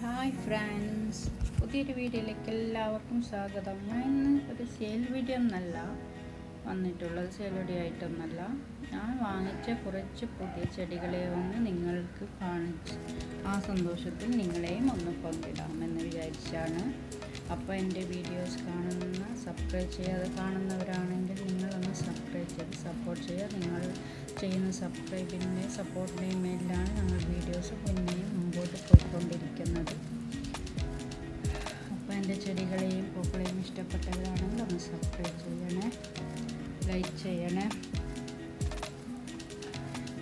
Hi friends പുതിയൊരു വീഡിയോയിലേക്ക് എല്ലാവർക്കും സ്വാഗതം. ഞാൻ ഇന്ന് ഒരു സെയിൽ വീഡിയോ എന്നല്ല വന്നിട്ടുള്ളത് സെയിൽ വീഡിയോ ആയിട്ടൊന്നല്ല. ഞാൻ വാങ്ങിച്ച കുറച്ച് പുതിയ ചെടികളെ ഒന്ന് നിങ്ങൾക്ക് കാണിച്ച് ആ സന്തോഷത്തിൽ നിങ്ങളെയും ഒന്ന് പങ്കിടാമെന്ന് വിചാരിച്ചാണ്. അപ്പോൾ എന്റെ വീഡിയോസ് കാണുന്ന സബ്സ്ക്രൈബ് ചെയ്യാതെ കാണുന്നവരാണെങ്കിൽ നിങ്ങളൊന്ന് സബ്സ്ക്രൈബ് ചെയ്ത് സപ്പോർട്ട് ചെയ്യുക. നിങ്ങൾ ചെയ്യുന്ന സബ്സ്ക്രൈബിന്റെ സപ്പോർട്ടിന്റെയും മേലിലാണ് ഞങ്ങൾ വീഡിയോസ് പിന്നെയും എന്റെ ചെടികളെയും പൂക്കളെയും ഇഷ്ടപ്പെട്ടവരാണെങ്കിൽ ഒന്ന് സബ്സ്ക്രൈബ് ചെയ്യണേ. ലൈക്ക് ചെയ്യണേ.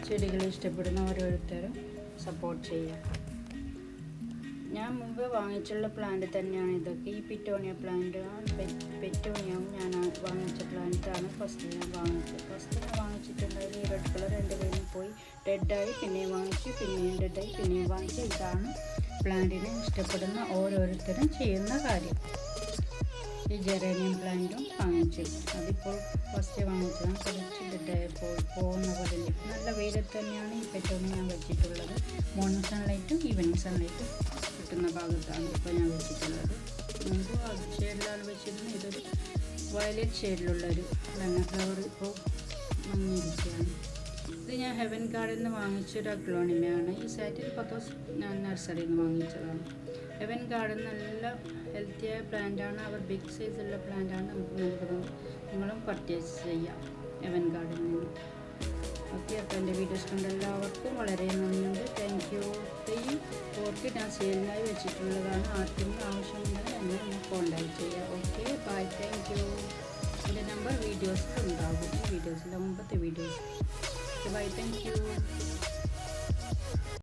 ചെടികളെ ഇഷ്ടപ്പെടുന്ന ഓരോരുത്തരും സപ്പോർട്ട് ചെയ്യുക. ഞാൻ മുമ്പ് വാങ്ങിച്ചുള്ള പ്ലാന്റ് തന്നെയാണ് ഇതൊക്കെ. ഈ പിറ്റോണിയ പ്ലാന്റ് പെറ്റോണിയവും ഞാൻ വാങ്ങിച്ച പ്ലാന്റാണ് ഫസ്റ്റ് ഞാൻ വാങ്ങിച്ചത്. ഫസ്റ്റ് ഞാൻ വാങ്ങിച്ചിട്ടുണ്ടായത് ഈ റെഡ് കളർ രണ്ട് കയ്യിൽ പോയി റെഡായി പിന്നെയും വാങ്ങിച്ചു പിന്നെയും റെഡായി പിന്നെയും വാങ്ങിച്ചു. ഇതാണ് പ്ലാന്റിനെ ഇഷ്ടപ്പെടുന്ന ഓരോരുത്തരും ചെയ്യുന്ന കാര്യം. ഈ ജെറേനിയം പ്ലാന്റും വാങ്ങിച്ചു. അതിപ്പോൾ ഫസ്റ്റ് വാങ്ങിച്ചതാണ് കുറച്ച് ഡെഡായി പോയി പോകുന്ന പോലെ നല്ല വെയിലത്ത് തന്നെയാണ് ഈ പെറ്റോണി ഞാൻ വെച്ചിട്ടുള്ളത്. മോർണിംഗ് സൺലൈറ്റും ഈവനിങ് സൺലൈറ്റും കിട്ടുന്ന ഭാഗത്താണ് ഇപ്പോൾ ഞാൻ വെച്ചിട്ടുള്ളത്. മുമ്പ് അത് ഷെയ്ഡിലാണ് വെച്ചിരുന്നത്. ഇതൊരു വയലറ്റ് ഷെയ്ഡിലുള്ള ഒരു ഫ്ലവർ ഇപ്പോൾ മങ്ങിയിരിക്കുകയാണ്. ഞാൻ ഹെവൻ ഗാർഡിൽ നിന്ന് വാങ്ങിച്ചൊരു അഗ്ലോണിമയാണ്. ഈ സാറ്റിൽ പത്തോസ് ഞാൻ നഴ്സറിയിൽ നിന്ന് വാങ്ങിച്ചതാണ്. ഹെവൻ ഗാർഡൻ നല്ല ഹെൽത്തിയായ പ്ലാന്റാണ് അവർ ബിഗ് സൈസുള്ള പ്ലാന്റാണ് നമുക്ക് നൽകുന്നത്. നിങ്ങളും പർച്ചേസ് ചെയ്യാം ഹെവൻ ഗാർഡനിൽ നിന്ന്. ഓക്കെ അപ്പോൾ എന്റെ വീഡിയോസ് കണ്ട എല്ലാവർക്കും വളരെ നന്ദിയുണ്ട്. താങ്ക് യു ഈ ഓർക്ക് ഞാൻ സെയിലിനായി വെച്ചിട്ടുള്ളതാണ്. ആർക്കും ആവശ്യമുണ്ടെങ്കിൽ എന്നെ കോൺടാക്ട് ചെയ്യുക ഓക്കെ ബൈ താങ്ക് യു എന്റെ നമ്പർ വീഡിയോസിൽ ഉണ്ടാകും ഈ വീഡിയോസിലെ മുമ്പത്തെ വീഡിയോസ് ബൈ താങ്ക് യു